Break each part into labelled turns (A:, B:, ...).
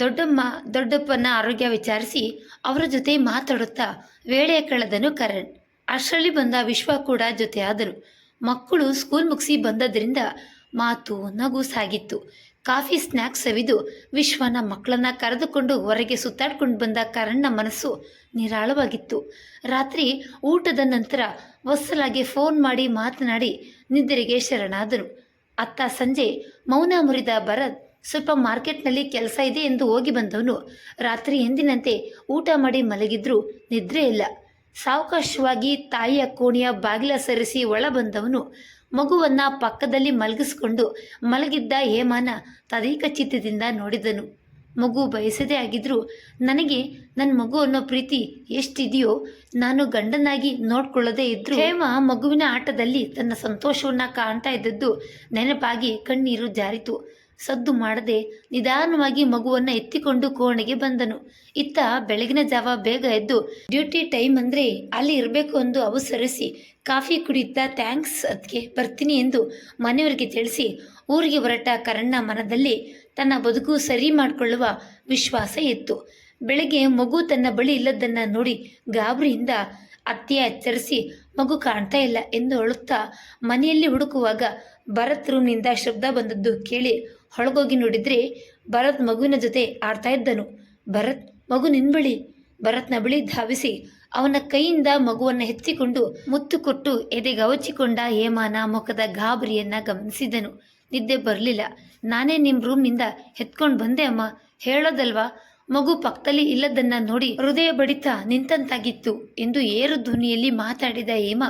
A: ದೊಡ್ಡಮ್ಮ ದೊಡ್ಡಪ್ಪನ ಆರೋಗ್ಯ ವಿಚಾರಿಸಿ ಅವರ ಜೊತೆ ಮಾತಾಡುತ್ತಾ ವೇಳೆ ಕಳೆದನು ಕರಣ್. ಅಷ್ಟರಲ್ಲಿ ಬಂದ ವಿಶ್ವ ಕೂಡ ಜೊತೆ ಆದರು ಮಕ್ಕಳು ಸ್ಕೂಲ್ ಮುಗಿಸಿ ಬಂದದ್ರಿಂದ ಮಾತು ನಗು ಸಾಗಿತ್ತು. ಕಾಫಿ ಸ್ನ್ಯಾಕ್ಸ್ ಸವಿದು ವಿಶ್ವನ ಮಕ್ಕಳನ್ನ ಕರೆದುಕೊಂಡು ಹೊರಗೆ ಸುತ್ತಾಡ್ಕೊಂಡು ಬಂದ ಕರಣ್ನ ಮನಸ್ಸು ನಿರಾಳವಾಗಿತ್ತು. ರಾತ್ರಿ ಊಟದ ನಂತರ ಹೊಸಲಾಗಿ ಫೋನ್ ಮಾಡಿ ಮಾತನಾಡಿ ನಿದ್ರೆಗೆ ಶರಣಾದರು. ಅತ್ತ ಸಂಜೆ ಮೌನ ಮುರಿದ ಭರತ್ ಸ್ವಲ್ಪ ಮಾರ್ಕೆಟ್ನಲ್ಲಿ ಕೆಲಸ ಇದೆ ಎಂದು ಹೋಗಿ ಬಂದವನು. ರಾತ್ರಿ ಎಂದಿನಂತೆ ಊಟ ಮಾಡಿ ಮಲಗಿದ್ರೂ ನಿದ್ರೆ ಇಲ್ಲ. ಸಾವಕಾಶವಾಗಿ ತಾಯಿಯ ಕೋಣೆಯ ಬಾಗಿಲ ಸರಿಸಿ ಒಳ ಬಂದವನು. ಮಗುವನ್ನ ಪಕ್ಕದಲ್ಲಿ ಮಲಗಿಸಿಕೊಂಡು ಮಲಗಿದ್ದ ಹೇಮಾನ ತದೇಕ ಚಿತ್ತದಿಂದ ನೋಡಿದನು. ಮಗು ಬಯಸದೇ ಆಗಿದ್ರೂ, ನನಗೆ ನನ್ನ ಮಗು ಅನ್ನೋ ಪ್ರೀತಿ ಎಷ್ಟಿದೆಯೋ ನಾನು ಗಂಡನಾಗಿ ನೋಡ್ಕೊಳ್ಳದೇ ಇದ್ರು. ಹೇಮ ಮಗುವಿನ ಆಟದಲ್ಲಿ ತನ್ನ ಸಂತೋಷವನ್ನ ಕಾಣ್ತಾ ಇದ್ದದ್ದು ನೆನಪಾಗಿ ಕಣ್ಣೀರು ಜಾರಿತು. ಸದ್ದು ಮಾಡದೆ ನಿಧಾನವಾಗಿ ಮಗುವನ್ನ ಎತ್ತಿಕೊಂಡು ಕೋಣೆಗೆ ಬಂದನು. ಇತ್ತ ಬೆಳಗಿನ ಜಾವ ಬೇಗ ಎದ್ದು, ಡ್ಯೂಟಿ ಟೈಮ್ ಅಂದ್ರೆ ಅಲ್ಲಿ ಇರಬೇಕು ಎಂದು ಅವಸರಿಸಿ, ಕಾಫಿ ಕುಡಿಯುತ್ತಾ ಥ್ಯಾಂಕ್ಸ್ ಅದಕ್ಕೆ ಬರ್ತೀನಿ ಎಂದು ಮನೆಯವರಿಗೆ ತಿಳಿಸಿ, ಊರಿಗೆ ಹೊರಟ ಕರಣ್ಣ ಮನದಲ್ಲಿ ತನ್ನ ಬದುಕು ಸರಿ ಮಾಡಿಕೊಳ್ಳುವ ವಿಶ್ವಾಸ ಇತ್ತು. ಬೆಳಗ್ಗೆ ಮಗು ತನ್ನ ಬಳಿ ಇಲ್ಲದನ್ನ ನೋಡಿ ಗಾಬರಿಯಿಂದ ಅತ್ತೆಯ ಎಚ್ಚರಿಸಿ, ಮಗು ಕಾಣ್ತಾ ಇಲ್ಲ ಎಂದು ಅಳುತ್ತಾ ಮನೆಯಲ್ಲಿ ಹುಡುಕುವಾಗ ಭರತ್ ರೂಮ್ನಿಂದ ಶಬ್ದ ಬಂದದ್ದು ಕೇಳಿ ಹೊಳಗೋಗಿ ನೋಡಿದ್ರೆ ಭರತ್ ಮಗುವಿನ ಜೊತೆ ಆಡ್ತಾ ಇದ್ದನು. ಭರತ್, ಮಗು ನಿನ್ ಬಳಿ. ಭರತ್ನ ಬಳಿ ಧಾವಿಸಿ, ಅವನ ಕೈಯಿಂದ ಮಗುವನ್ನು ಎತ್ತಿಕೊಂಡು ಮುತ್ತು ಕೊಟ್ಟು ಎದೆಗವಚಿಕೊಂಡ ಹೇಮಾನ ಮುಖದ ಗಾಬರಿಯನ್ನ ಗಮನಿಸಿದನು. ನಿದ್ದೆ ಬರಲಿಲ್ಲ. ನಾನೇ ನಿಮ್ಮ ರೂಮ್ನಿಂದ ಎತ್ಕೊಂಡು ಬಂದೆ ಅಮ್ಮ. ಹೇಳೋದಲ್ವಾ? ಮಗು ಪಕ್ಕದಲ್ಲಿ ಇಲ್ಲದನ್ನ ನೋಡಿ ಹೃದಯ ಬಡಿತ ನಿಂತಂತಾಗಿತ್ತು ಎಂದು ಏರು ಧ್ವನಿಯಲ್ಲಿ ಮಾತಾಡಿದ ಹೇಮ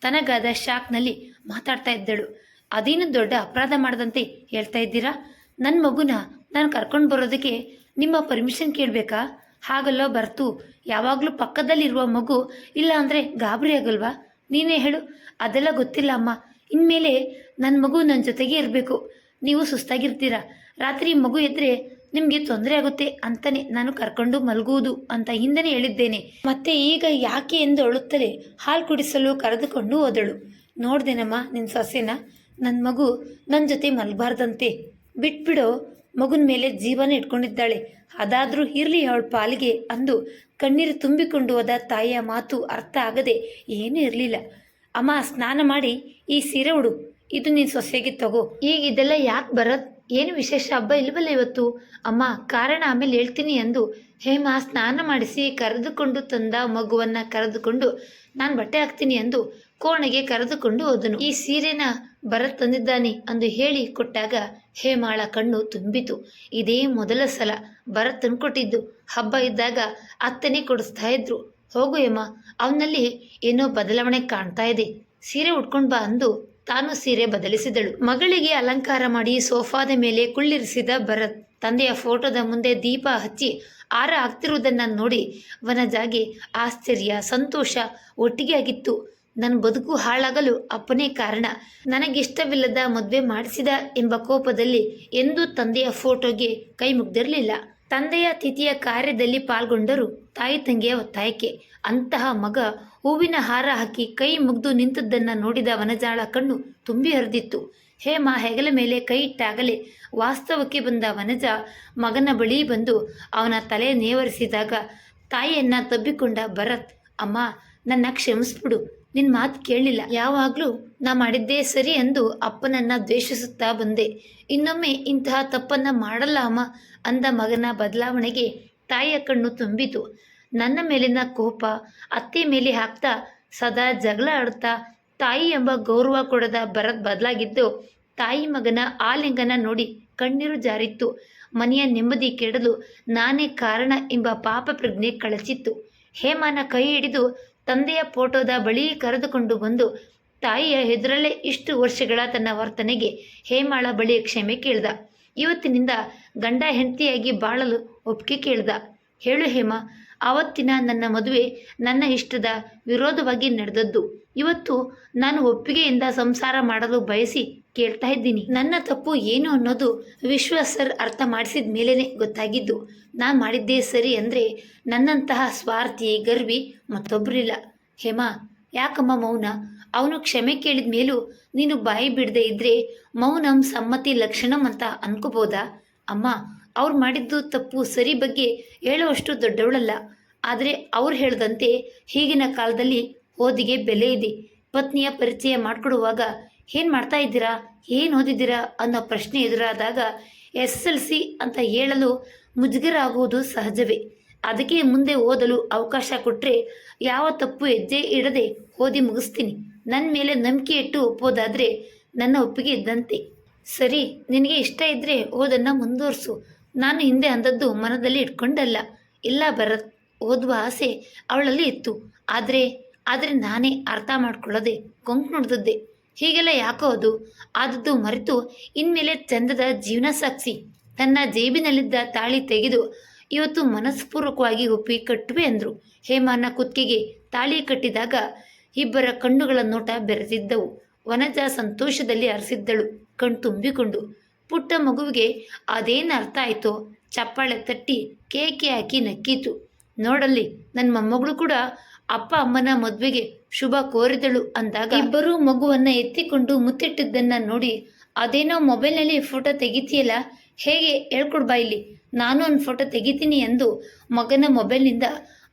A: ತನಗಾದ ಶಾಕ್ನಲ್ಲಿ ಮಾತಾಡ್ತಾ ಇದ್ದಳು. ಅದೇನು ದೊಡ್ಡ ಅಪರಾಧ ಮಾಡದಂತೆ ಹೇಳ್ತಾ ಇದ್ದೀರಾ? ನನ್ನ ಮಗುನ ನಾನು ಕರ್ಕೊಂಡು ಬರೋದಕ್ಕೆ ನಿಮ್ಮ ಪರ್ಮಿಷನ್ ಕೇಳಬೇಕಾ? ಹಾಗಲ್ಲೋ ಬರ್ತು, ಯಾವಾಗಲೂ ಪಕ್ಕದಲ್ಲಿರುವ ಮಗು ಇಲ್ಲ ಅಂದರೆ ಗಾಬರಿ ಆಗಲ್ವಾ? ನೀನೇ ಹೇಳು, ಅದೆಲ್ಲ ಗೊತ್ತಿಲ್ಲ ಅಮ್ಮ. ಇನ್ಮೇಲೆ ನನ್ನ ಮಗು ನನ್ನ ಜೊತೆಗೆ ಇರಬೇಕು. ನೀವು ಸುಸ್ತಾಗಿರ್ತೀರಾ? ರಾತ್ರಿ ಮಗು ಎದ್ರೆ ನಿಮಗೆ ತೊಂದರೆ ಆಗುತ್ತೆ ಅಂತಾನೆ ನಾನು ಕರ್ಕೊಂಡು ಮಲಗುವುದು ಅಂತ ಹಿಂದೆನೆ ಹೇಳಿದ್ದೇನೆ. ಮತ್ತೆ ಈಗ ಯಾಕೆ ಎಂದು ಅಳುತ್ತಲೇ ಹಾಲು ಕುಡಿಸಲು ಕರೆದುಕೊಂಡು ಹೋದಳು. ನೋಡ್ದೆನಮ್ಮ ನಿನ್ನ ಸೊಸೆನ? ನನ್ನ ಮಗು ನನ್ನ ಜೊತೆ ಮಲಬಾರ್ದಂತೆ. ಬಿಟ್ಬಿಡೋ. ಮಗುನ ಮೇಲೆ ಜೀವನ ಇಟ್ಕೊಂಡಿದ್ದಾಳೆ. ಅದಾದರೂ ಇರಲಿ ಅವಳ ಪಾಲಿಗೆ ಅಂದು ಕಣ್ಣೀರು ತುಂಬಿಕೊಂಡು ಹೋದ ತಾಯಿಯ ಮಾತು ಅರ್ಥ ಆಗದೆ ಏನೂ ಇರಲಿಲ್ಲ. ಅಮ್ಮ, ಸ್ನಾನ ಮಾಡಿ, ಈ ಸೀರೆ ಉಡು. ಇದು ನೀನು ಸೊಸೆಗೆ ತಗೋ. ಈಗ ಇದೆಲ್ಲ ಯಾಕೆ ಬರತ್ ಏನು ವಿಶೇಷ? ಹಬ್ಬ ಇಲ್ವಲ್ಲ ಇವತ್ತು? ಅಮ್ಮ, ಕಾರಣ ಆಮೇಲೆ ಹೇಳ್ತೀನಿ ಎಂದು ಹೇಮ, ಸ್ನಾನ ಮಾಡಿಸಿ ಕರೆದುಕೊಂಡು ತಂದ ಮಗುವನ್ನ ಕರೆದುಕೊಂಡು ನಾನು ಬಟ್ಟೆ ಹಾಕ್ತೀನಿ ಎಂದು ಕೋಣೆಗೆ ಕರೆದುಕೊಂಡು ಹೋದನು. ಈ ಸೀರೆನ ಭರತ್ ತಂದಿದ್ದಾನೆ ಅಂದು ಹೇಳಿ ಕೊಟ್ಟಾಗ ಹೇಮಾಳ ಕಣ್ಣು ತುಂಬಿತು. ಇದೇ ಮೊದಲ ಸಲ ಭರತ್ ತಂದ್ಕೊಟ್ಟಿದ್ದು ಹಬ್ಬ ಇದ್ದಾಗ ಅತ್ತನೇ ಕೊಡಿಸ್ತಾ ಇದ್ರು. ಹೋಗು ಹೇಮ ಅವನಲ್ಲಿ ಏನೋ ಬದಲಾವಣೆ ಕಾಣ್ತಾ ಇದೆ. ಸೀರೆ ಉಟ್ಕೊಂಡು ಬಾ ಅಂದು ತಾನು ಸೀರೆ ಬದಲಿಸಿದಳು. ಮಗಳಿಗೆ ಅಲಂಕಾರ ಮಾಡಿ ಸೋಫಾದ ಮೇಲೆ ಕುಳ್ಳಿರಿಸಿದ ಭರತ್ ತಂದೆಯ ಫೋಟೋದ ಮುಂದೆ ದೀಪ ಹಚ್ಚಿ ಆರ ಆಗ್ತಿರುವುದನ್ನು ನೋಡಿ ವನಜಾಗೆ ಆಶ್ಚರ್ಯ, ಸಂತೋಷ, ಒಟ್ಟಿಗೆ ಆಗಿತ್ತು. ನನ್ನ ಬದುಕು ಹಾಳಾಗಲು ಅಪ್ಪನೇ ಕಾರಣ. ನನಗಿಷ್ಟವಿಲ್ಲದ ಮದುವೆ ಮಾಡಿಸಿದ ಎಂಬ ಕೋಪದಲ್ಲಿ ಎಂದೂ ತಂದೆಯ ಫೋಟೋಗೆ ಕೈ ಮುಗ್ದಿರಲಿಲ್ಲ. ತಂದೆಯ ತಿಥಿಯ ಕಾರ್ಯದಲ್ಲಿ ಪಾಲ್ಗೊಂಡರು ತಾಯಿ ತಂಗಿಯ ಒತ್ತಾಯಕ್ಕೆ. ಅಂತಹ ಮಗ ಹೂವಿನ ಹಾರ ಹಾಕಿ ಕೈ ಮುಗ್ದು ನಿಂತದ್ದನ್ನ ನೋಡಿದ ವನಜಾಳ ಕಣ್ಣು ತುಂಬಿ ಹರಿದಿತ್ತು. ಹೇಮ ಹೆಗಲ ಮೇಲೆ ಕೈ ಇಟ್ಟಾಗಲೇ ವಾಸ್ತವಕ್ಕೆ ಬಂದ ವನಜ ಮಗನ ಬಳಿ ಬಂದು ಅವನ ತಲೆ ನೇವರಿಸಿದಾಗ ತಾಯಿಯನ್ನ ತಬ್ಬಿಕೊಂಡ ಭರತ್, ಅಮ್ಮ, ನನ್ನ ಕ್ಷಮಿಸ್ಬಿಡು. ನಿನ್ನ ಮಾತು ಕೇಳಲಿಲ್ಲ ಯಾವಾಗಲೂ ನಾ ಮಾಡಿದ್ದೇ ಸರಿ ಎಂದು ಅಪ್ಪನನ್ನ ದ್ವೇಷಿಸುತ್ತಾ ಬಂದೆ. ಇನ್ನೊಮ್ಮೆ ಇಂತಹ ತಪ್ಪನ್ನ ಮಾಡಲ್ಲ ಅಮ್ಮ ಅಂದ ಮಗನ ಬದಲಾವಣೆಗೆ ತಾಯಿಯ ಕಣ್ಣು ತುಂಬಿತು. ನನ್ನ ಮೇಲಿನ ಕೋಪ, ಅತ್ತೆ ಮೇಲೆ ಹಾಕ್ತಾ ಸದಾ ಜಗಳ ಆಡ್ತಾ ತಾಯಿ ಎಂಬ ಗೌರವ ಕೊಡದ ಬರದ್ ಬದಲಾಗಿದ್ದು ತಾಯಿ ಮಗನ ಆಲಿಂಗನ ನೋಡಿ ಕಣ್ಣೀರು ಜಾರಿತ್ತು. ಮನೆಯ ನೆಮ್ಮದಿ ಕೆಡಲು ನಾನೇ ಕಾರಣ ಎಂಬ ಪಾಪ ಪ್ರಜ್ಞೆ ಕಳಚಿತ್ತು. ಹೇಮನ ಕೈ ಹಿಡಿದು ತಂದೆಯ ಫೋಟೋದ ಬಳಿ ಕರೆದುಕೊಂಡು ಬಂದು, ತಾಯಿಯ ಎದುರಲ್ಲೇ ಇಷ್ಟು ವರ್ಷಗಳ ತನ್ನ ವರ್ತನೆಗೆ ಹೇಮಾಳ ಬಳಿ ಕ್ಷಮೆ ಕೇಳ್ದ. ಇವತ್ತಿನಿಂದ ಗಂಡ ಹೆಂಡತಿಯಾಗಿ ಬಾಳಲು ಒಪ್ಪಿಗೆ ಕೇಳ್ದ. ಹೇಳು ಹೇಮ, ಆವತ್ತಿನ ನನ್ನ ಮದುವೆ ನನ್ನ ಇಷ್ಟದ ವಿರೋಧವಾಗಿ ನಡೆದದ್ದು. ಇವತ್ತು ನಾನು ಒಪ್ಪಿಗೆಯಿಂದ ಸಂಸಾರ ಮಾಡಲು ಬಯಸಿ ಕೇಳ್ತಾ ಇದ್ದೀನಿ. ನನ್ನ ತಪ್ಪು ಏನು ಅನ್ನೋದು ವಿಶ್ವ ಸರ್ ಅರ್ಥ ಮಾಡಿಸಿದ ಮೇಲೇ ಗೊತ್ತಾಗಿದ್ದು. ನಾನು ಮಾಡಿದ್ದೇ ಸರಿ ಅಂದರೆ ನನ್ನಂತಹ ಸ್ವಾರ್ಥಿ, ಗರ್ವಿ ಮತ್ತೊಬ್ಬರಿಲ್ಲ ಹೇಮಾ, ಯಾಕಮ್ಮ ಮೌನ? ಅವನು ಕ್ಷಮೆ ಕೇಳಿದ ಮೇಲೂ ನೀನು ಬಾಯಿ ಬಿಡದೆ ಇದ್ರೆ ಮೌನಂ ಸಮ್ಮತಿ ಲಕ್ಷಣಂ ಅಂತ ಅನ್ಕೋಬೋದಾ? ಅಮ್ಮ, ಅವ್ರು ಮಾಡಿದ್ದು ತಪ್ಪು ಸರಿ ಬಗ್ಗೆ ಹೇಳುವಷ್ಟು ದೊಡ್ಡವಳಲ್ಲ. ಆದರೆ ಅವ್ರು ಹೇಳ್ದಂತೆ ಈಗಿನ ಕಾಲದಲ್ಲಿ ಓದಿಗೆ ಬೆಲೆ ಇದೆ. ಪತ್ನಿಯ ಪರಿಚಯ ಮಾಡಿಕೊಡುವಾಗ ಏನು ಮಾಡ್ತಾ ಇದ್ದೀರಾ? ಏನು ಓದಿದ್ದೀರಾ? ಅನ್ನೋ ಪ್ರಶ್ನೆ ಎದುರಾದಾಗ ಎಸ್ ಎಲ್ ಸಿ ಅಂತ ಹೇಳಲು ಮುಜುಗರ ಆಗುವುದು ಸಹಜವೇ. ಅದಕ್ಕೆ ಮುಂದೆ ಓದಲು ಅವಕಾಶ ಕೊಟ್ಟರೆ ಯಾವ ತಪ್ಪು ಹೆಜ್ಜೆ ಇಡದೆ ಓದಿ ಮುಗಿಸ್ತೀನಿ. ನನ್ನ ಮೇಲೆ ನಂಬಿಕೆ ಇಟ್ಟು ಒಪ್ಪೋದಾದರೆ ನನ್ನ ಒಪ್ಪಿಗೆ ಇದ್ದಂತೆ. ಸರಿ, ನಿನಗೆ ಇಷ್ಟ ಇದ್ದರೆ ಓದನ್ನು ಮುಂದುವರಿಸು. ನಾನು ಹಿಂದೆ ಅಂದದ್ದು ಮನದಲ್ಲಿ ಇಟ್ಕೊಂಡಲ್ಲ. ಇಲ್ಲ ಬರ ಓದುವ ಆಸೆ ಅವಳಲ್ಲಿ ಇತ್ತು. ಆದರೆ ಆದರೆ ನಾನೇ ಅರ್ಥ ಮಾಡ್ಕೊಳ್ಳೋದೆ ಕೊಂಕು ನುಡ್ದದ್ದೆ. ಹೀಗೆಲ್ಲ ಯಾಕೋ ಅದು? ಆದದ್ದು ಮರೆತು ಇನ್ಮೇಲೆ ಚಂದದ ಜೀವನ ಸಾಕ್ಷಿ ತನ್ನ ಜೇಬಿನಲ್ಲಿದ್ದ ತಾಳಿ ತೆಗೆದು ಇವತ್ತು ಮನಸ್ಪೂರ್ವಕವಾಗಿ ಒಪ್ಪಿ ಕಟ್ಟುವೆ ಅಂದರು. ಹೇಮಾನ ಕುತ್ತಿಗೆಗೆ ತಾಳಿ ಕಟ್ಟಿದಾಗ ಇಬ್ಬರ ಕಣ್ಣುಗಳ ನೋಟ ಬೆರೆತಿದ್ದವು. ವನಜ ಸಂತೋಷದಲ್ಲಿ ಅರಸಿದ್ದಳು. ಕಣ್ ತುಂಬಿಕೊಂಡು, ಪುಟ್ಟ ಮಗುವಿಗೆ ಅದೇನು ಅರ್ಥ ಆಯಿತೋ? ಚಪ್ಪಾಳೆ ತಟ್ಟಿ ಕೇಕೆ ಹಾಕಿ ನಕ್ಕಿತು. ನೋಡಲ್ಲಿ ನನ್ನ ಮೊಮ್ಮಗಳು ಕೂಡ ಅಪ್ಪ ಅಮ್ಮನ ಮದುವೆಗೆ ಶುಭ ಕೋರಿದಳು ಅಂದಾಗ ಇಬ್ಬರೂ ಮಗುವನ್ನ ಎತ್ತಿಕೊಂಡು ಮುತ್ತಿಟ್ಟಿದ್ದನ್ನ ನೋಡಿ, ಅದೇನೋ ಮೊಬೈಲ್ನಲ್ಲಿ ಫೋಟೋ ತೆಗಿತೀಯಲ್ಲ, ಹೇಗೆ? ಹೇಳ್ಕೊಡ್ಬಾ ಇಲ್ಲಿ. ನಾನು ಒಂದು ಫೋಟೋ ತೆಗಿತೀನಿ ಎಂದು ಮಗನ ಮೊಬೈಲ್ನಿಂದ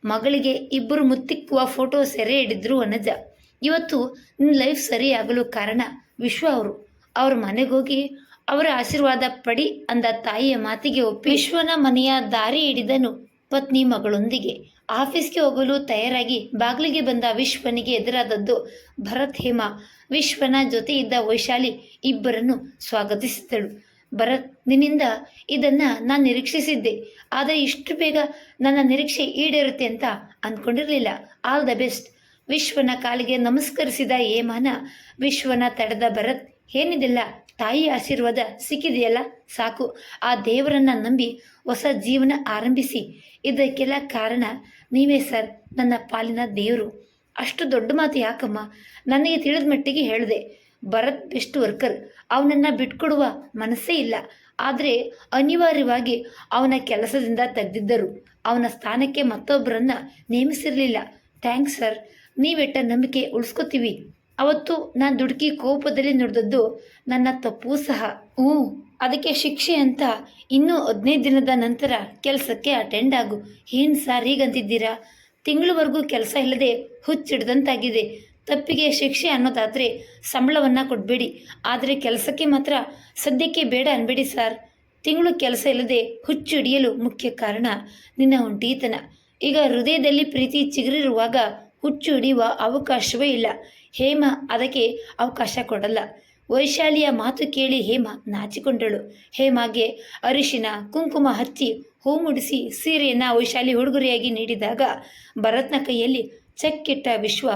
A: ಮಗಳಿಗೆ ಇಬ್ಬರು ಮುತ್ತಿಕ್ಕುವ ಫೋಟೋ ಸೆರೆ ಹಿಡಿದ್ರು ಅನಜ ಇವತ್ತು ನಿನ್ನ ಲೈಫ್ ಸರಿಯಾಗಲು ಕಾರಣ ವಿಶ್ವ ಅವರು. ಅವ್ರ ಮನೆಗೋಗಿ ಅವರ ಆಶೀರ್ವಾದ ಪಡಿ ಅಂದ ತಾಯಿಯ ಮಾತಿಗೆ ಒಪ್ಪಿ, ವಿಶ್ವನ ಮನೆಯ ದಾರಿ ಹಿಡಿದನು ಪತ್ನಿ ಮಗಳೊಂದಿಗೆ. ಆಫೀಸ್ಗೆ ಹೋಗಲು ತಯಾರಾಗಿ ಬಾಗಿಲಿಗೆ ಬಂದ ವಿಶ್ವನಿಗೆ ಎದುರಾದದ್ದು ಭರತ್ ಹೇಮ. ವಿಶ್ವನ ಜೊತೆ ಇದ್ದ ವೈಶಾಲಿ ಇಬ್ಬರನ್ನು ಸ್ವಾಗತಿಸಿದ್ದಳು ಭರತ್, ನಿನ್ನಿಂದ ಇದನ್ನ ನಾನು ನಿರೀಕ್ಷಿಸಿದ್ದೆ. ಆದರೆ ಇಷ್ಟು ಬೇಗ ನನ್ನ ನಿರೀಕ್ಷೆ ಈಡೇರುತ್ತೆ ಅಂತ ಅಂದ್ಕೊಂಡಿರಲಿಲ್ಲ ಆಲ್ ದ ಬೆಸ್ಟ್. ವಿಶ್ವನ ಕಾಲಿಗೆ ನಮಸ್ಕರಿಸಿದ ಹೇಮನ ವಿಶ್ವನ ತಡೆದ ಭರತ್, ಏನಿದಿಲ್ಲ. ತಾಯಿ ಆಶೀರ್ವಾದ ಸಿಕ್ಕಿದೆಯಲ್ಲ? ಸಾಕು. ಆ ದೇವರನ್ನ ನಂಬಿ ಹೊಸ ಜೀವನ ಆರಂಭಿಸಿ. ಇದಕ್ಕೆಲ್ಲ ಕಾರಣ ನೀವೇ ಸರ್, ನನ್ನ ಪಾಲಿನ ದೇವರು. ಅಷ್ಟು ದೊಡ್ಡ ಮಾತು ಯಾಕಮ್ಮ? ನನಗೆ ತಿಳಿದ ಮಟ್ಟಿಗೆ ಹೇಳಿದೆ. Bharat best worker. ಅವನನ್ನು ಬಿಟ್ಕೊಡುವ ಮನಸ್ಸೇ ಇಲ್ಲ. ಆದರೆ ಅನಿವಾರ್ಯವಾಗಿ ಅವನ ಕೆಲಸದಿಂದ ತೆಗೆದಿದ್ದರು. ಅವನ ಸ್ಥಾನಕ್ಕೆ ಮತ್ತೊಬ್ಬರನ್ನ ನೇಮಿಸಿರಲಿಲ್ಲ. Thanks sir. ನೀವೆಟ್ಟ ನಂಬಿಕೆ ಉಳಿಸ್ಕೋತೀವಿ. ಅವತ್ತು ನಾನು ದುಡುಕಿ ಕೋಪದಲ್ಲಿ ನುಡಿದದ್ದು ನನ್ನ ತಪ್ಪು ಸಹ. ಹ್ಞೂ, ಅದಕ್ಕೆ ಶಿಕ್ಷೆ ಅಂತ ಇನ್ನೂ ಹದಿನೈದು ದಿನದ ನಂತರ ಕೆಲಸಕ್ಕೆ ಅಟೆಂಡ್ ಆಗು. ಏನು ಸಾರ್ ಹೀಗಂತಿದ್ದೀರಾ? ತಿಂಗಳವರೆಗೂ ಕೆಲಸ ಇಲ್ಲದೆ ಹುಚ್ಚಿಡ್ದಂತಾಗಿದೆ. ತಪ್ಪಿಗೆ ಶಿಕ್ಷೆ ಅನ್ನೋದಾದರೆ ಸಂಬಳವನ್ನು ಕೊಡಬೇಡಿ. ಆದರೆ ಕೆಲಸಕ್ಕೆ ಮಾತ್ರ ಸದ್ಯಕ್ಕೆ ಬೇಡ ಅನ್ಬೇಡಿ ಸರ್ ತಿಂಗಳು ಕೆಲಸ ಇಲ್ಲದೆ ಹುಚ್ಚು ಹಿಡಿಯಲು ಮುಖ್ಯ ಕಾರಣ ನಿನ್ನ ಒಂಟೀತನ. ಈಗ ಹೃದಯದಲ್ಲಿ ಪ್ರೀತಿ ಚಿಗುರಿರುವಾಗ ಹುಚ್ಚು ಹಿಡಿಯುವ ಅವಕಾಶವೇ ಇಲ್ಲ. ಹೇಮ ಅದಕ್ಕೆ ಅವಕಾಶ ಕೊಡಲ್ಲ. ವೈಶಾಲಿಯ ಮಾತು ಕೇಳಿ ಹೇಮ ನಾಚಿಕೊಂಡಳು. ಹೇಮಾಗೆ ಅರಿಶಿನ, ಕುಂಕುಮ ಹಚ್ಚಿ ಹೂ ಮುಡಿಸಿ ಸೀರೆಯನ್ನು ವೈಶಾಲಿ ಉಡುಗೊರೆಯಾಗಿ ನೀಡಿದಾಗ ಭರತ್ನ ಕೈಯಲ್ಲಿ ಚಕ್ಕಿಟ್ಟ ವಿಶ್ವ,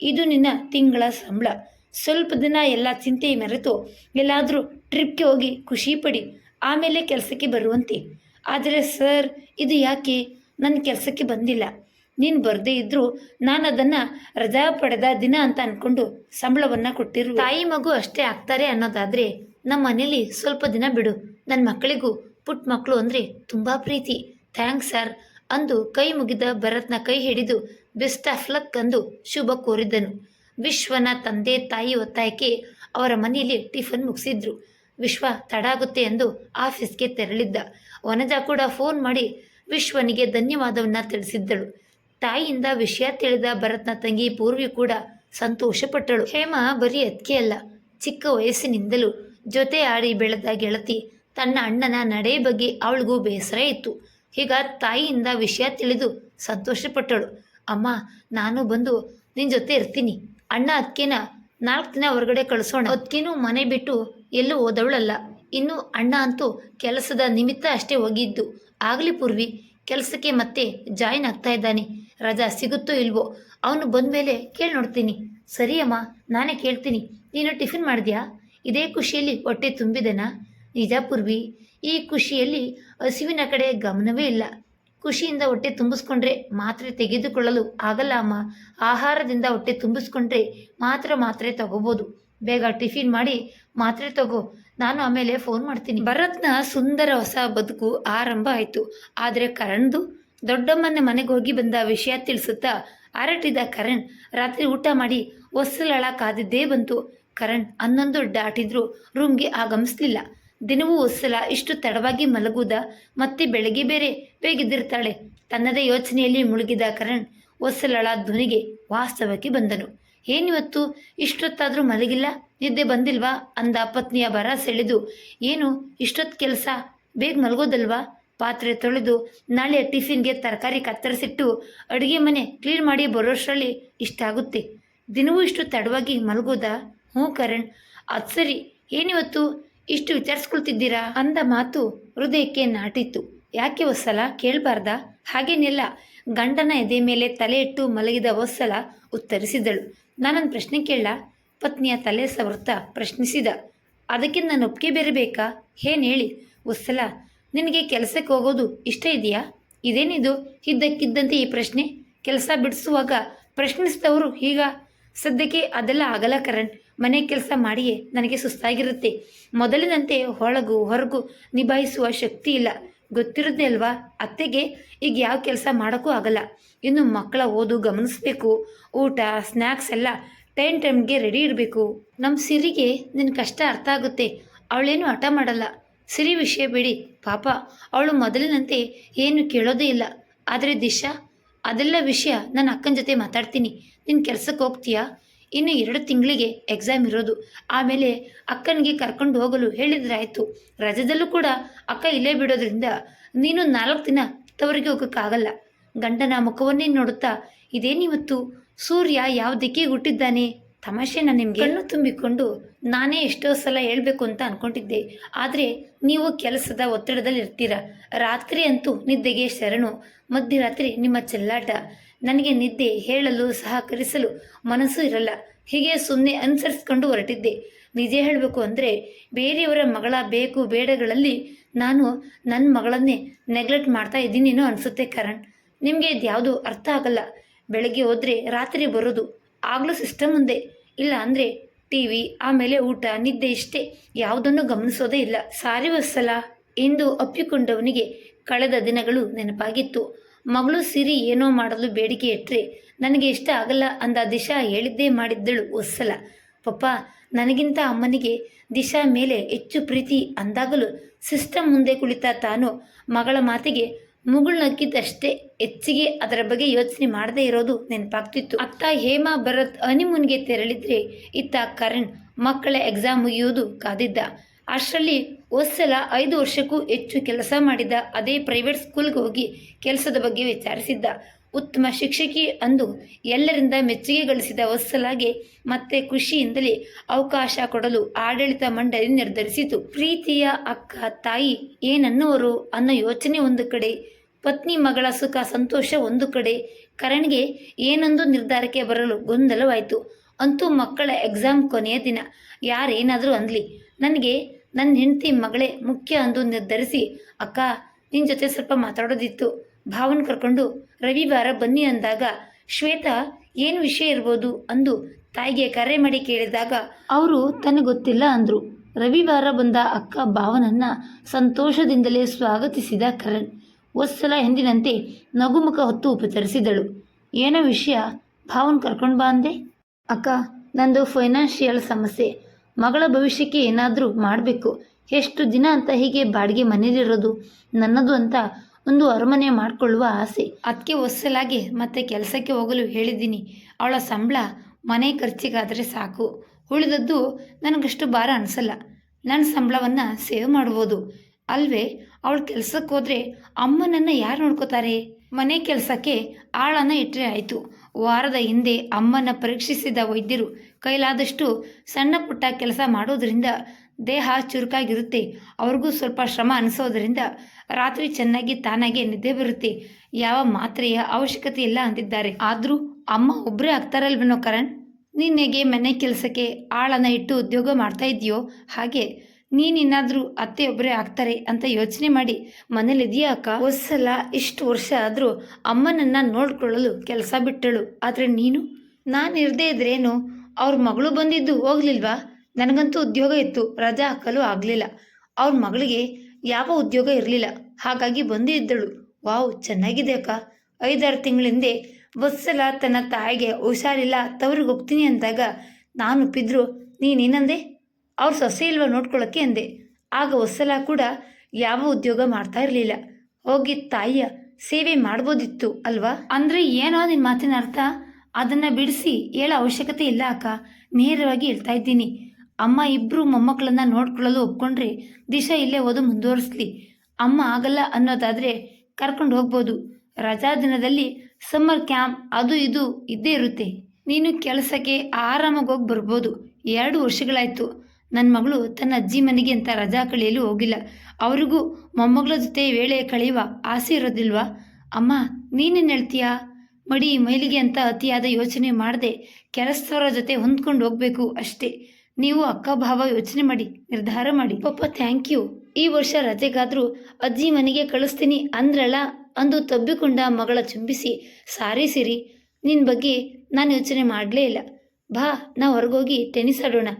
A: ಇದು ನಿನ್ನ ತಿಂಗಳ ಸಂಬಳ. ಸ್ವಲ್ಪ ದಿನ ಎಲ್ಲ ಚಿಂತೆ ಮೆರೆತು, ಎಲ್ಲಾದರೂ ಟ್ರಿಪ್ಗೆ ಹೋಗಿ ಖುಷಿ ಪಡಿ, ಆಮೇಲೆ ಕೆಲಸಕ್ಕೆ ಬರುವಂತೆ. ಆದರೆ ಸರ್, ಇದು ಯಾಕೆ? ನನ್ನ ಕೆಲಸಕ್ಕೆ ಬಂದಿಲ್ಲ. ನೀನು ಬರದೇ ಇದ್ದರೂ ನಾನು ಅದನ್ನು ರಜಾ ಪಡೆದ ದಿನ ಅಂತ ಅಂದ್ಕೊಂಡು ಸಂಬಳವನ್ನು ಕೊಟ್ಟಿರು. ತಾಯಿ ಮಗು ಅಷ್ಟೇ ಆಗ್ತಾರೆ ಅನ್ನೋದಾದರೆ ನಮ್ಮ ಮನೇಲಿ ಸ್ವಲ್ಪ ದಿನ ಬಿಡು. ನನ್ನ ಮಕ್ಕಳಿಗೂ ಪುಟ್ಟ ಮಕ್ಕಳು ಅಂದರೆ ತುಂಬ ಪ್ರೀತಿ. ಥ್ಯಾಂಕ್ಸ್ ಸರ್ ಅಂದು ಕೈ ಮುಗಿದ ಭರತ್ನ ಕೈ ಹಿಡಿದು ಬೆಸ್ಟ್ ಆಫ್ ಲಕ್ ಅಂದು ಶುಭ ಕೋರಿದ್ದನು. ವಿಶ್ವನ ತಂದೆ ತಾಯಿ ಒತ್ತಾಯಕ್ಕೆ ಅವರ ಮನೆಯಲ್ಲಿ ಟಿಫನ್ ಮುಗಿಸಿದ್ರು. ವಿಶ್ವ ತಡ ಆಗುತ್ತೆ ಎಂದು ಆಫೀಸ್ಗೆ ತೆರಳಿದ್ದ. ವನಜಾ ಕೂಡ ಫೋನ್ ಮಾಡಿ ವಿಶ್ವನಿಗೆ ಧನ್ಯವಾದವನ್ನ ತಿಳಿಸಿದ್ದಳು. ತಾಯಿಯಿಂದ ವಿಷಯ ತಿಳಿದ ಭರತ್ನ ತಂಗಿ ಪೂರ್ವಿ ಕೂಡ ಸಂತೋಷಪಟ್ಟಳು. ಹೇಮ ಬರೀ ಅದ್ಕೆ ಅಲ್ಲ, ಚಿಕ್ಕ ವಯಸ್ಸಿನಿಂದಲೂ ಜೊತೆ ಆಡಿ ಬೆಳೆದ ಗೆಳತಿ. ತನ್ನ ಅಣ್ಣನ ನಡೆ ಬಗ್ಗೆ ಅವಳಿಗೂ ಬೇಸರ ಇತ್ತು. ಈಗ ತಾಯಿಯಿಂದ ವಿಷಯ ತಿಳಿದು ಸಂತೋಷಪಟ್ಟಳು. ಅಮ್ಮ, ನಾನು ಬಂದು ನಿನ್ನ ಜೊತೆ ಇರ್ತೀನಿ. ಅಣ್ಣ ಅದ್ಕೆನ ನಾಲ್ಕು ದಿನ ಹೊರಗಡೆ ಕಳಿಸೋಣ. ಅದಕ್ಕೇನು ಮನೆ ಬಿಟ್ಟು ಎಲ್ಲೂ ಓದವಳಲ್ಲ ಇನ್ನು ಅಣ್ಣ ಅಂತೂ ಕೆಲಸದ ನಿಮಿತ್ತ ಅಷ್ಟೇ ಹೋಗಿದ್ದು. ಆಗಲಿ ಪೂರ್ವಿ, ಕೆಲಸಕ್ಕೆ ಮತ್ತೆ ಜಾಯಿನ್ ಆಗ್ತಾ ಇದ್ದಾನೆ. ರಜಾ ಸಿಗುತ್ತೋ ಇಲ್ವೋ? ಅವನು ಬಂದ ಮೇಲೆ ಕೇಳಿ ನೋಡ್ತೀನಿ. ಸರಿ ಅಮ್ಮ, ನಾನೇ ಕೇಳ್ತೀನಿ. ನೀನು ಟಿಫಿನ್ ಮಾಡಿದ್ಯಾ? ಇದೇ ಖುಷಿಯಲ್ಲಿ ಹೊಟ್ಟೆ ತುಂಬಿದೆನಾ? ನಿಜ ಪೂರ್ವಿ, ಈ ಖುಷಿಯಲ್ಲಿ ಹಸಿವಿನ ಕಡೆ ಗಮನವೇ ಇಲ್ಲ. ಖುಷಿಯಿಂದ ಹೊಟ್ಟೆ ತುಂಬಿಸ್ಕೊಂಡ್ರೆ ಮಾತ್ರೆ ತೆಗೆದುಕೊಳ್ಳಲು ಆಗಲ್ಲ ಅಮ್ಮ. ಆಹಾರದಿಂದ ಹೊಟ್ಟೆ ತುಂಬಿಸ್ಕೊಂಡ್ರೆ ಮಾತ್ರ ಮಾತ್ರೆ ತಗೋಬೋದು. ಬೇಗ ಟಿಫಿನ್ ಮಾಡಿ ಮಾತ್ರೆ ತಗೋ. ನಾನು ಆಮೇಲೆ ಫೋನ್ ಮಾಡ್ತೀನಿ. ಭರತ್ನ ಸುಂದರ ಹೊಸ ಬದುಕು ಆರಂಭ ಆಯಿತು. ಆದರೆ ಕರಣ್ದು ದೊಡ್ಡಮ್ಮನ ಮನೆಗೆ ಹೋಗಿ ಬಂದ ವಿಷಯ ತಿಳಿಸುತ್ತಾ ಅರಟಿದ ಕರಣ್ ರಾತ್ರಿ ಊಟ ಮಾಡಿ ಒಸ್ಸಲಳ ಕಾದಿದ್ದೇ ಬಂತು. ಕರಣ್ ಹನ್ನೊಂದು ದಾಟಿದ್ರೂ ರೂಮ್ಗೆ ಆಗಮಿಸ್ಲಿಲ್ಲ. ದಿನವೂ ಒಸ್ಸಲ ಇಷ್ಟು ತಡವಾಗಿ ಮಲಗುದ ಮತ್ತೆ ಬೆಳಗ್ಗೆ ಬೇರೆ ಬೇಗಿದ್ದಿರ್ತಾಳೆ. ತನ್ನದೇ ಯೋಚನೆಯಲ್ಲಿ ಮುಳುಗಿದ ಕರಣ್ ಒಸ್ಸಲಳ ಧ್ವನಿಗೆ ವಾಸ್ತವಕ್ಕೆ ಬಂದನು. ಏನಿವತ್ತು ಇಷ್ಟೊತ್ತಾದರೂ ಮಲಗಿಲ್ಲ? ನಿದ್ದೆ ಬಂದಿಲ್ವಾ? ಅಂದ ಪತ್ನಿಯ ಬರ ಸೆಳೆದು. ಏನು? ಇಷ್ಟೊತ್ತು ಕೆಲಸ? ಬೇಗ ಮಲಗೋದಲ್ವಾ? ಪಾತ್ರೆ ತೊಳೆದು ನಾಳೆ ಟಿಫಿನ್ಗೆ ತರಕಾರಿ ಕತ್ತರಿಸಿಟ್ಟು ಅಡುಗೆ ಮನೆ ಕ್ಲೀನ್ ಮಾಡಿ ಬರೋಷ್ಟರಲ್ಲಿ ಇಷ್ಟ ಆಗುತ್ತೆ. ದಿನವೂ ಇಷ್ಟು ತಡವಾಗಿ ಮಲಗೋದಾ? ಹ್ಞೂ ಕರಣ್. ಅದು ಸರಿ. ಏನಿವತ್ತು? ಇಷ್ಟು ವಿಚಾರಿಸ್ಕೊಳ್ತಿದ್ದೀರಾ? ಅಂದ ಮಾತು ಹೃದಯಕ್ಕೆ ನಾಟಿತ್ತು. ಯಾಕೆ ಒಸ್ಸಲ ಕೇಳಬಾರ್ದ? ಹಾಗೇನಿಲ್ಲ. ಗಂಡನ ಎದೆ ಮೇಲೆ ತಲೆ ಇಟ್ಟು ಮಲಗಿದ ಒಸ್ಸಲ ಉತ್ತರಿಸಿದಳು. ನಾನೊಂದು ಪ್ರಶ್ನೆ ಕೇಳ ಪತ್ನಿಯ ತಲೆ ಸವೃತ್ತ ಪ್ರಶ್ನಿಸಿದ. ಅದಕ್ಕೆ ನಾನು ಒಪ್ಪಿಗೆ ಬೇರೆ ಬೇಕಾ? ಏನ್ ಹೇಳಿ? ಒಸ್ಸಲ ನಿನಗೆ ಕೆಲಸಕ್ಕೆ ಹೋಗೋದು ಇಷ್ಟ ಇದೆಯಾ? ಇದೇನಿದು? ಇದ್ದಕ್ಕಿದ್ದಂತೆ ಈ ಪ್ರಶ್ನೆ. ಕೆಲಸ ಬಿಡಿಸುವಾಗ ಪ್ರಶ್ನಿಸಿದವರು ಈಗ, ಸದ್ಯಕ್ಕೆ ಅದೆಲ್ಲ ಆಗಲ್ಲ ಕರಣ್. ಮನೆ ಕೆಲಸ ಮಾಡಿಯೇ ನನಗೆ ಸುಸ್ತಾಗಿರುತ್ತೆ. ಮೊದಲಿನಂತೆ ಹೊಳಗು, ಹೊರಗು ನಿಭಾಯಿಸುವ ಶಕ್ತಿ ಇಲ್ಲ. ಗೊತ್ತಿರುತ್ತೆ ಅಲ್ವಾ? ಅತ್ತೆಗೆ ಈಗ ಯಾವ ಕೆಲಸ ಮಾಡೋಕ್ಕೂ ಆಗಲ್ಲ. ಇನ್ನು ಮಕ್ಕಳ ಓದು ಗಮನಿಸಬೇಕು. ಊಟ ಸ್ನ್ಯಾಕ್ಸ್ ಎಲ್ಲ ಟೈಮ್ ಟೈಮ್ಗೆ ರೆಡಿ ಇರಬೇಕು. ನಮ್ಮ ಸಿರಿಗೆ ನಿನ್ನ ಕಷ್ಟ ಅರ್ಥ ಆಗುತ್ತೆ. ಅವಳೇನು ಹಠ ಮಾಡಲ್ಲ. ಸಿರಿ ವಿಷಯ ಬಿಡಿ, ಪಾಪ. ಅವಳು ಮೊದಲಿನಂತೆ ಏನು ಕೇಳೋದೇ ಇಲ್ಲ. ಆದರೆ ದಿಶಾ, ಅದೆಲ್ಲ ವಿಷಯ ನನ್ನ ಅಕ್ಕನ ಜೊತೆ ಮಾತಾಡ್ತೀನಿ. ನಿನ್ನ ಕೆಲಸಕ್ಕೆ ಹೋಗ್ತೀಯಾ? ಇನ್ನು ಎರಡು ತಿಂಗಳಿಗೆ ಎಕ್ಸಾಮ್ ಇರೋದು. ಆಮೇಲೆ ಅಕ್ಕನಿಗೆ ಕರ್ಕೊಂಡು ಹೋಗಲು ಹೇಳಿದ್ರಾಯ್ತು ರಜದಲ್ಲೂ ಕೂಡ ಅಕ್ಕ ಇಲ್ಲೇ ಬಿಡೋದ್ರಿಂದ ನೀನು ನಾಲ್ಕು ದಿನ ತವರಿಗೆ ಹೋಗೋಕ್ಕಾಗಲ್ಲ. ಗಂಡನ ಮುಖವನ್ನೇ ನೋಡುತ್ತಾ ಇದೇನಿವತ್ತು? ಸೂರ್ಯ ಯಾವ ದಿಕ್ಕಿಗೆ ಹುಟ್ಟಿದ್ದಾನೆ? ತಮಾಷೆನ ನಿಮಗೆ ಕಣ್ಣು ತುಂಬಿಕೊಂಡು ನಾನೇ ಎಷ್ಟೋ ಸಲ ಹೇಳಬೇಕು ಅಂತ ಅನ್ಕೊಂಡಿದ್ದೆ. ಆದರೆ ನೀವು ಕೆಲಸದ ಒತ್ತಡದಲ್ಲಿ ಇರ್ತೀರ ರಾತ್ರಿ ಅಂತೂ ನಿದ್ದೆಗೆ ಶರಣು, ಮಧ್ಯರಾತ್ರಿ ನಿಮ್ಮ ಚೆಲ್ಲಾಟ. ನನಗೆ ನಿದ್ದೆ ಹೇಳಲು ಸಹಕರಿಸಲು ಮನಸ್ಸು ಇರಲ್ಲ. ಹೀಗೆ ಸುಮ್ಮನೆ ಅನುಸರಿಸ್ಕೊಂಡು ಹೊರಟಿದ್ದೆ. ನಿಜ ಹೇಳಬೇಕು ಅಂದರೆ ಬೇರೆಯವರ ಮಗಳ ಬೇಕು ಬೇಡಗಳಲ್ಲಿ ನಾನು ನನ್ನ ಮಗಳನ್ನೇ ನೆಗ್ಲೆಕ್ಟ್ ಮಾಡ್ತಾ ಇದ್ದೀನೇನೋ ಅನಿಸುತ್ತೆ ಕರಣ್. ನಿಮಗೆ ಇದ್ಯಾವುದು ಅರ್ಥ ಆಗಲ್ಲ. ಬೆಳಗ್ಗೆ ಹೋದರೆ ರಾತ್ರಿ ಬರೋದು ಆಗಲೂ ಸಿಸ್ಟಮ್ ಮುಂದೆ ಇಲ್ಲ ಅಂದರೆ ಟಿ ವಿ ಆಮೇಲೆ ಊಟ, ನಿದ್ದೆ ಇಷ್ಟೇ. ಯಾವುದನ್ನು ಗಮನಿಸೋದೇ ಇಲ್ಲ. ಸಾರಿ ವತ್ಸಲ ಎಂದು ಅಪ್ಪಿಕೊಂಡವನಿಗೆ ಕಳೆದ ದಿನಗಳು ನೆನಪಾಗಿತ್ತು. ಮಗಳು ಸಿರಿ ಏನೋ ಮಾಡಲು ಬೇಡಿಕೆ ಇಟ್ಟರೆ ನನಗೆ ಇಷ್ಟ ಆಗಲ್ಲ ಅಂದ ದಿಶಾ ಹೇಳಿದ್ದೇ ಮಾಡಿದ್ದಳು ಒಸ್ಸಲ ಪಪ್ಪ, ನನಗಿಂತ ಅಮ್ಮನಿಗೆ ದಿಶಾ ಮೇಲೆ ಹೆಚ್ಚು ಪ್ರೀತಿ ಅಂದಾಗಲೂ ಸಿಸ್ಟಮ್ ಮುಂದೆ ಕುಳಿತ ತಾನು ಮಗಳ ಮಾತಿಗೆ ಮುಗುಳು ನಕ್ಕಿದ್ದಷ್ಟೇ ಹೆಚ್ಚಿಗೆ ಅದರ ಬಗ್ಗೆ ಯೋಚನೆ ಮಾಡದೇ ಇರೋದು ನೆನಪಾಗ್ತಿತ್ತು. ಅತ್ತ ಹೇಮಾ ಭರತ್ ಹನಿಮೂನ್ಗೆ ತೆರಳಿದ್ರೆ ಇತ್ತ ಕರಣ್ ಮಕ್ಕಳ ಎಕ್ಸಾಮ್ ಮುಗಿಯುವುದು ಕಾದಿದ್ದ. ಅಷ್ಟರಲ್ಲಿ ಒಂದ್ಸಲ ಐದು ವರ್ಷಕ್ಕೂ ಹೆಚ್ಚು ಕೆಲಸ ಮಾಡಿದ ಅದೇ ಪ್ರೈವೇಟ್ ಸ್ಕೂಲ್ಗೆ ಹೋಗಿ ಕೆಲಸದ ಬಗ್ಗೆ ವಿಚಾರಿಸಿದ್ದ. ಉತ್ತಮ ಶಿಕ್ಷಕಿ ಅಂದು ಎಲ್ಲರಿಂದ ಮೆಚ್ಚುಗೆ ಗಳಿಸಿದ ಹೊಸ್ಸಲಾಗೆ ಮತ್ತೆ ಖುಷಿಯಿಂದಲೇ ಅವಕಾಶ ಕೊಡಲು ಆಡಳಿತ ಮಂಡಳಿ ನಿರ್ಧರಿಸಿತು. ಪ್ರೀತಿಯ ಅಕ್ಕ ತಾಯಿ ಏನನ್ನುವರು ಅನ್ನೋ ಯೋಚನೆ ಒಂದು ಕಡೆ ಪತ್ನಿ ಮಗಳ ಸುಖ, ಸಂತೋಷ ಒಂದು ಕಡೆ. ಕರಣ್ಗೆ ಏನೊಂದು ನಿರ್ಧಾರಕ್ಕೆ ಬರಲು ಗೊಂದಲವಾಯಿತು. ಅಂತೂ ಮಕ್ಕಳ ಎಕ್ಸಾಮ್ ಕೊನೆಯ ದಿನ. ಯಾರೇನಾದರೂ ಅಂದ್ಲಿ, ನನಗೆ ನನ್ನ ಹೆಂಡತಿ ಮಗಳೇ ಮುಖ್ಯ ಅಂದು ನಿರ್ಧರಿಸಿ, ಅಕ್ಕ ನಿನ್ನ ಜೊತೆ ಸ್ವಲ್ಪ ಮಾತಾಡೋದಿತ್ತು. ಭಾವನ್ ಕರ್ಕೊಂಡು ರವಿವಾರ ಬನ್ನಿ ಅಂದಾಗ, ಶ್ವೇತಾ ಏನು ವಿಷಯ ಇರ್ಬೋದು ಅಂದು ತಾಯಿಗೆ ಕರೆ ಮಾಡಿ ಕೇಳಿದಾಗ, ಅವರು ತನಗೆ ಗೊತ್ತಿಲ್ಲ ಅಂದರು. ರವಿವಾರ ಬಂದ ಅಕ್ಕ ಭಾವನನ್ನ ಸಂತೋಷದಿಂದಲೇ ಸ್ವಾಗತಿಸಿದ ಕರಣ್. ಒಂದ್ಸಲ ಎಂದಿನಂತೆ ನಗುಮುಖ ಹೊತ್ತು ಉಪಚರಿಸಿದಳು. ಏನೋ ವಿಷಯ? ಭಾವನ್ ಕರ್ಕೊಂಡು ಬಾ ಅಂದೆ. ಅಕ್ಕ, ನಂದು ಫೈನಾನ್ಷಿಯಲ್ ಸಮಸ್ಯೆ. ಮಗಳ ಭವಿಷ್ಯಕ್ಕೆ ಏನಾದರೂ ಮಾಡಬೇಕು. ಎಷ್ಟು ದಿನ ಅಂತ ಹೀಗೆ ಬಾಡಿಗೆ ಮನೇಲಿರೋದು? ನನ್ನದು ಅಂತ ಒಂದು ಅರಮನೆ ಮಾಡಿಕೊಳ್ಳುವ ಆಸೆ. ಅದಕ್ಕೆ ಒಸ್ಸಲಾಗಿ ಮತ್ತೆ ಕೆಲಸಕ್ಕೆ ಹೋಗಲು ಹೇಳಿದ್ದೀನಿ. ಅವಳ ಸಂಬಳ, ಮನೆ ಖರ್ಚಿಗಾದರೆ ಸಾಕು. ಉಳಿದದ್ದು ನನಗಷ್ಟು ಭಾರ ಅನಿಸಲ್ಲ. ನನ್ನ ಸಂಬಳವನ್ನು ಸೇವ್ ಮಾಡ್ಬೋದು. ಅಲ್ವೇ? ಅವಳು ಕೆಲ್ಸಕ್ಕೆ ಹೋದರೆ ಅಮ್ಮನನ್ನು ಯಾರು ನೋಡ್ಕೋತಾರೆ? ಮನೆ ಕೆಲಸಕ್ಕೆ ಆಳನ್ನು ಇಟ್ಟರೆ ಆಯಿತು. ವಾರದ ಹಿಂದೆ ಅಮ್ಮನ ಪರೀಕ್ಷಿಸಿದ ವೈದ್ಯರು ಕೈಲಾದಷ್ಟು ಸಣ್ಣ ಪುಟ್ಟ ಕೆಲಸ ಮಾಡೋದ್ರಿಂದ ದೇಹ ಚುರುಕಾಗಿರುತ್ತೆ. ಅವ್ರಿಗೂ ಸ್ವಲ್ಪ ಶ್ರಮ ಅನಿಸೋದ್ರಿಂದ ರಾತ್ರಿ ಚೆನ್ನಾಗಿ ತಾನಾಗೆ ನಿದ್ದೆ ಬರುತ್ತೆ. ಯಾವ ಮಾತ್ರೆಯ ಅವಶ್ಯಕತೆ ಇಲ್ಲ ಅಂದಿದ್ದಾರೆ ಆದರೂ ಅಮ್ಮ ಒಬ್ಬರೇ ಆಗ್ತಾರಲ್ವೇನೋ ಕರಣ್? ನಿನ್ನೆಗೆ ಮನೆ ಕೆಲಸಕ್ಕೆ ಆಳನ್ನು ಇಟ್ಟು ಉದ್ಯೋಗ ಮಾಡ್ತಾ ಇದೆಯೋ? ಹಾಗೆ ನೀನಿನ್ನಾದರೂ ಅತ್ತೆ ಒಬ್ಬರೇ ಆಗ್ತಾರೆ ಅಂತ ಯೋಚನೆ ಮಾಡಿ, ಮನೇಲಿದೆಯಾ ಅಕ್ಕ? ಒಂದ್ಸಲ ಇಷ್ಟು ವರ್ಷ ಆದರೂ ಅಮ್ಮನನ್ನ ನೋಡ್ಕೊಳ್ಳಲು ಕೆಲಸ ಬಿಟ್ಟಳು. ಆದರೆ ನೀನು? ನಾನು ಇರದೇ ಇದ್ರೇನು? ಅವ್ರ ಮಗಳು ಬಂದಿದ್ದು ಹೋಗ್ಲಿಲ್ವಾ? ನನಗಂತೂ ಉದ್ಯೋಗ ಇತ್ತು, ರಜಾ ಹಾಕಲು ಆಗಲಿಲ್ಲ. ಅವ್ರ ಮಗಳಿಗೆ ಯಾವ ಉದ್ಯೋಗ ಇರಲಿಲ್ಲ. ಹಾಗಾಗಿ ಬಂದೇ ಇದ್ದಳು ವಾವ್, ಚೆನ್ನಾಗಿದೆ ಅಕ್ಕ. ಐದಾರು ತಿಂಗಳಿಂದೆ ಬಸ್ಸಲ ತನ್ನ ತಾಯಿಗೆ ಹುಷಾರಿಲ್ಲ, ತವ್ರಿಗೆ ಹೋಗ್ತೀನಿ ಅಂದಾಗ ನಾನು ಒಪ್ಪಿದ್ರು ನೀನೇನಂದೆ ಅವ್ರ ಸೊಸೆ ಇಲ್ವ ನೋಡ್ಕೊಳ್ಳೋಕ್ಕೆ ಅಂದೆ. ಆಗ ಹೊಸಲ ಕೂಡ ಯಾವ ಉದ್ಯೋಗ ಮಾಡ್ತಾ ಇರಲಿಲ್ಲ. ಹೋಗಿ ತಾಯಿಯ ಸೇವೆ ಮಾಡ್ಬೋದಿತ್ತು ಅಲ್ವಾ? ಅಂದ್ರೆ ಏನೋ ನಿನ್ನ ಮಾತಿನ ಅರ್ಥ? ಅದನ್ನ ಬಿಡಿಸಿ ಹೇಳೋ ಅವಶ್ಯಕತೆ ಇಲ್ಲ ಅಕ್ಕ. ನೇರವಾಗಿ ಹೇಳ್ತಾ ಇದ್ದೀನಿ. ಅಮ್ಮ ಇಬ್ಬರು ಮೊಮ್ಮಕ್ಕಳನ್ನ ನೋಡ್ಕೊಳ್ಳಲು ಒಪ್ಕೊಂಡ್ರೆ ದಿಶಾ ಇಲ್ಲೇ ಓದು ಮುಂದುವರಿಸ್ಲಿ. ಅಮ್ಮ ಆಗಲ್ಲ ಅನ್ನೋದಾದ್ರೆ ಕರ್ಕೊಂಡು ಹೋಗ್ಬೋದು. ರಜಾ ದಿನದಲ್ಲಿ ಸಮ್ಮರ್ ಕ್ಯಾಂಪ್ ಅದು ಇದು ಇದ್ದೇ ಇರುತ್ತೆ. ನೀನು ಕೆಲಸಕ್ಕೆ ಆರಾಮಾಗಿ ಹೋಗಿ ಬರ್ಬೋದು. ಎರಡು ವರ್ಷಗಳಾಯ್ತು. ನನ್ನ ಮಗಳು ತನ್ನ ಅಜ್ಜಿ ಮನೆಗೆ ಅಂತ ರಜಾ ಕಳೆಯಲು ಹೋಗಿಲ್ಲ. ಅವರಿಗೂ ಮೊಮ್ಮಗಳ ಜೊತೆ ವೇಳೆ ಕಳೆಯುವ ಆಸೆ ಇರೋದಿಲ್ವಾ? ಅಮ್ಮ, ನೀನೇನು ಹೇಳ್ತೀಯಾ? ಮಡಿ, ಮೈಲಿಗೆ ಅಂತ ಅತಿಯಾದ ಯೋಚನೆ ಮಾಡದೆ ಕೆಲಸದವರ ಜೊತೆ ಹೊಂದ್ಕೊಂಡು ಹೋಗ್ಬೇಕು ಅಷ್ಟೇ. ನೀವು ಅಕ್ಕ ಭಾವ ಯೋಚನೆ ಮಾಡಿ, ನಿರ್ಧಾರ ಮಾಡಿ. ಪಪ್ಪ ಥ್ಯಾಂಕ್ ಯು ಈ ವರ್ಷ ರಜೆಗಾದ್ರೂ ಅಜ್ಜಿ ಮನೆಗೆ ಕಳಿಸ್ತೀನಿ ಅಂದ್ರಲ್ಲ ಅಂದು ತಬ್ಬಿಕೊಂಡ ಮಗಳ ಚುಂಬಿಸಿ, ಸಾರಿ ಸಿರಿ ನಿನ್ನ ಬಗ್ಗೆ ನಾನು ಯೋಚನೆ ಮಾಡಲೇ ಇಲ್ಲ. ಬಾ ನಾವು ಹೊರಗೋಗಿ ಟೆನಿಸ್ ಆಡೋಣ.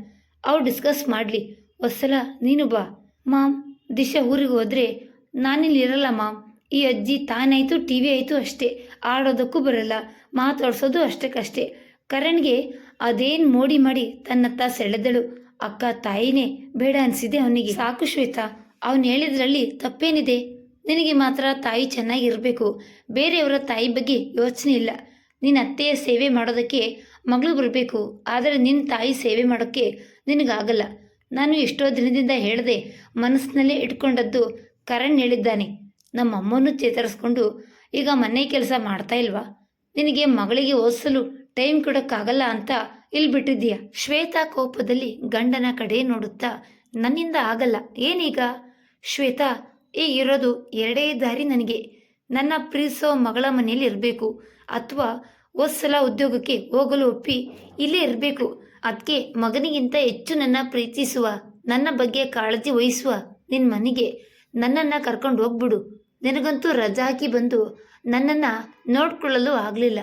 A: ಅವ್ರು ಡಿಸ್ಕಸ್ ಮಾಡಲಿ. ಹೊಸಲ ನೀನು ಬಾ. ಮಾಮ್, ದಿಶಾ ಊರಿಗೆ ಹೋದರೆ ನಾನಿಲ್ಲಿ ಇರಲ್ಲ ಮಾಮ್. ಈ ಅಜ್ಜಿ ತಾನಾಯಿತು, ಟಿ ವಿ ಆಯಿತು ಅಷ್ಟೇ. ಆಡೋದಕ್ಕೂ ಬರಲ್ಲ. ಮಾತಾಡ್ಸೋದು ಅಷ್ಟಕ್ಕಷ್ಟೇ. ಕರಣ್ಗೆ ಅದೇನು ಮೋಡಿ ಮಾಡಿ ತನ್ನತ್ತ ಸೆಳೆದಳು. ಅಕ್ಕ ತಾಯಿನೇ, ಬೇಡ ಅನಿಸಿದೆ ಅವನಿಗೆ. ಸಾಕು ಶ್ವೇತಾ, ಅವನು ಹೇಳಿದ್ರಲ್ಲಿ ತಪ್ಪೇನಿದೆ. ನಿನಗೆ ಮಾತ್ರ ತಾಯಿ ಚೆನ್ನಾಗಿರಬೇಕು ಬೇರೆಯವರ ತಾಯಿ ಬಗ್ಗೆ ಯೋಚನೆ ಇಲ್ಲ. ನಿನ್ನ ಅತ್ತೆಯ ಸೇವೆ ಮಾಡೋದಕ್ಕೆ ಮಗಳು ಬರಬೇಕು. ಆದರೆ ನಿನ್ನ ತಾಯಿ ಸೇವೆ ಮಾಡೋಕ್ಕೆ ನಿನಗಾಗಲ್ಲ. ನಾನು ಎಷ್ಟೋ ದಿನದಿಂದ ಹೇಳದೆ ಮನಸ್ಸಿನಲ್ಲೇ ಇಟ್ಕೊಂಡದ್ದು ಕರಣ್ ಹೇಳಿದ್ದಾನೆ. ನಮ್ಮ ಅಮ್ಮನೂ ಚೇತರಿಸ್ಕೊಂಡು, ಈಗ ಮನೆ ಕೆಲಸ ಮಾಡ್ತಾ ಇಲ್ವಾ? ನಿನಗೆ ಮಗಳಿಗೆ ಓದಿಸಲು ಟೈಮ್ ಕೊಡೋಕ್ಕಾಗಲ್ಲ ಅಂತ ಇಲ್ಲಿ ಬಿಟ್ಟಿದ್ದೀಯ ಶ್ವೇತಾ ಕೋಪದಲ್ಲಿ ಗಂಡನ ಕಡೆ ನೋಡುತ್ತಾ, ನನ್ನಿಂದ ಆಗಲ್ಲ. ಏನೀಗ? ಶ್ವೇತಾ ಈಗಿರೋದು ಎರಡೇ ದಾರಿ ನನಗೆ. ನನ್ನ ಪ್ರೀಸೋ ಮಗಳ ಮನೆಯಲ್ಲಿ ಇರಬೇಕು. ಅಥವಾ ಸಲ ಉದ್ಯೋಗಕ್ಕೆ ಹೋಗಲು ಒಪ್ಪಿ ಇಲ್ಲೇ ಇರಬೇಕು. ಅದಕ್ಕೆ ಮಗನಿಗಿಂತ ಹೆಚ್ಚು ನನ್ನ ಪ್ರೀತಿಸುವ, ನನ್ನ ಬಗ್ಗೆ ಕಾಳಜಿ ವಹಿಸುವ ನಿನ್ನ ಮನೆಗೆ ನನ್ನನ್ನು ಕರ್ಕೊಂಡು ಹೋಗ್ಬಿಡು. ನಿನಗಂತೂ ರಜಾ ಹಾಕಿ ಬಂದು ನನ್ನನ್ನು ನೋಡಿಕೊಳ್ಳಲು ಆಗಲಿಲ್ಲ.